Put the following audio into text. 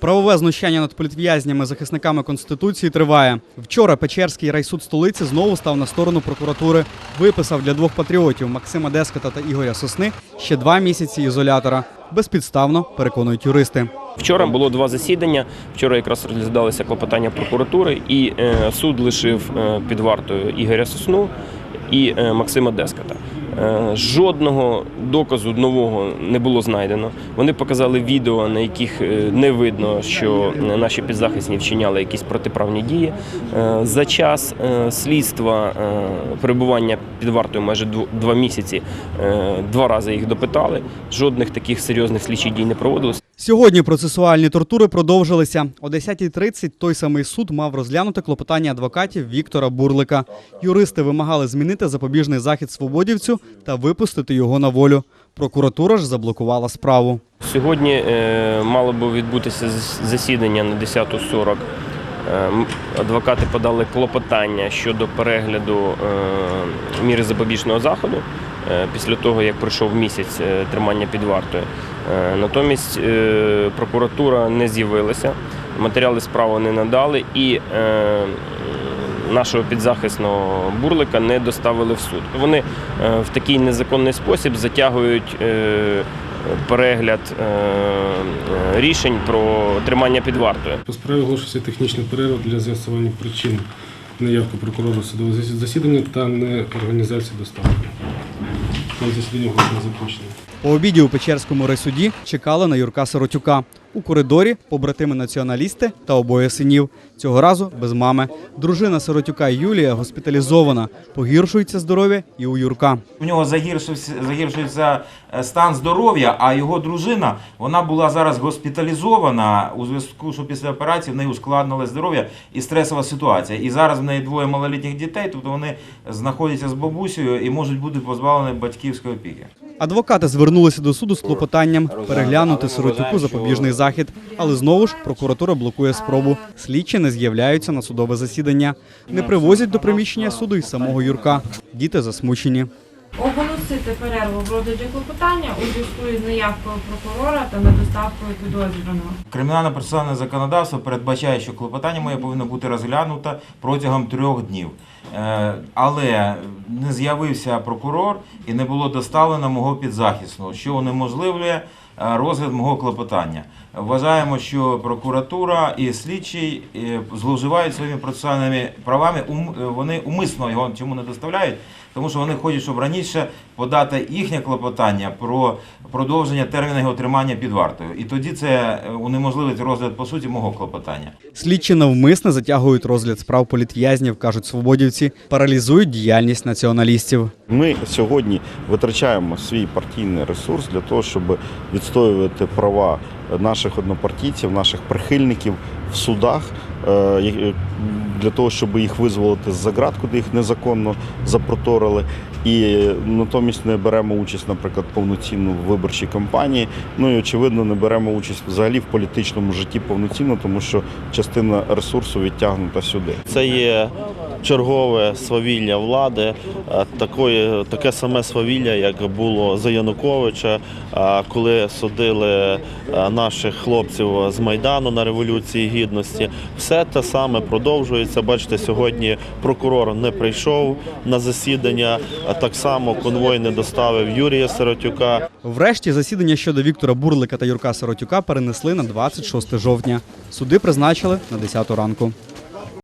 Правове знущання над політв'язнями, захисниками конституції триває. Вчора Печерський райсуд столиці знову став на сторону прокуратури. Виписав для двох патріотів Максима Дескота та Ігоря Сосни ще два місяці ізолятора. Безпідставно переконують юристи. Вчора було два засідання. Вчора якраз розглядалися клопотання прокуратури, і е, суд лишив е, під вартою Ігоря Сосну і е, Максима Дескота. Е, Жодного доказу нового не було знайдено. Вони показали відео, на яких е, не видно, що наші підзахисні вчиняли якісь протиправні дії. За час слідства перебування під вартою майже дв- два місяці, два рази їх допитали. Жодних таких серйозних слідчих дій не проводилось. Сьогодні процесуальні тортури продовжилися. О 10.30 той самий суд мав розглянути клопотання адвокатів Віктора Бурлика. Юристи вимагали змінити запобіжний захід свободівцю та випустити його на волю. Прокуратура ж заблокувала справу. Сьогодні е, мало би відбутися зас- засідання на 10.40. Е, Адвокати подали клопотання щодо перегляду е, міри запобіжного заходу після того, як пройшов місяць е, тримання під вартою. Е, Натомість е, прокуратура не з'явилася, матеріали справи не надали і е, нашого підзахисного бурлика не доставили в суд. Вони е, в такий незаконний спосіб затягують е, перегляд е, е, рішень про тримання під вартою. По справі оголошується технічна перерва для з'ясування причин неявки прокурора засі- засідання та не організації доставки. Там засідання оголошено запущено. По обіді у Печерському райсуді чекали на Юрка Сиротюка. У коридорі побратими націоналісти та обоє синів. Цього разу без мами. Дружина Сиротюка Юлія госпіталізована. Погіршується здоров'я і у Юрка. У нього загіршився, загіршується е, стан здоров'я, а його дружина вона була зараз госпіталізована у зв'язку, що після операції в неї ускладнилось здоров'я і стресова ситуація. І зараз в неї двоє малолітніх дітей, тобто вони знаходяться з бабусею і можуть бути позбавлені батьківської опіки. Адвокати звернулися до суду з клопотанням переглянути Сиротюку запобіжний захід, але знову ж прокуратура блокує спробу. Слідчі не з'являються на судове засідання, не привозять до приміщення суду й самого Юрка. Діти засмучені. Оголосити перерву в розгляді клопотання у зв'язку із неявкою прокурора та недоставкою підозрюваного. Кримінальне процесуальне законодавство передбачає, що клопотання моє повинно бути розглянуто протягом трьох днів. Е, Але не з'явився прокурор і не було доставлено мого підзахисного, що унеможливлює розгляд мого клопотання. Вважаємо, що прокуратура і слідчий е, зловживають своїми процесуальними правами. Е, Вони умисно його чому не доставляють, тому що вони хочуть, щоб раніше подати їхнє клопотання про продовження терміну його тримання під вартою. І тоді це е, унеможливить розгляд по суті мого клопотання. Слідчі навмисне затягують розгляд справ політв'язнів, кажуть свободівці, паралізують діяльність націоналістів. Ми сьогодні витрачаємо свій партійний ресурс для того, щоб відстоювати права наших однопартійців, наших прихильників в судах, е, для того, щоб їх визволити з-за ґрат, куди їх незаконно запроторили. І натомість не беремо участь, наприклад, повноцінно в виборчій кампанії. Ну і очевидно, не беремо участь взагалі в політичному житті повноцінно, тому що частина ресурсу відтягнута сюди. Це є чергове свавілля влади, е, такої, таке саме свавілля, як було за Януковича, е, коли судили е, наших хлопців з Майдану на Революції Гідності. Все те саме продовжується. Бачите, сьогодні прокурор не прийшов на засідання, так само конвой не доставив Юрія Сиротюка. Врешті засідання щодо Віктора Бурлика та Юрка Сиротюка перенесли на 26 жовтня. Суди призначили на 10 ранку.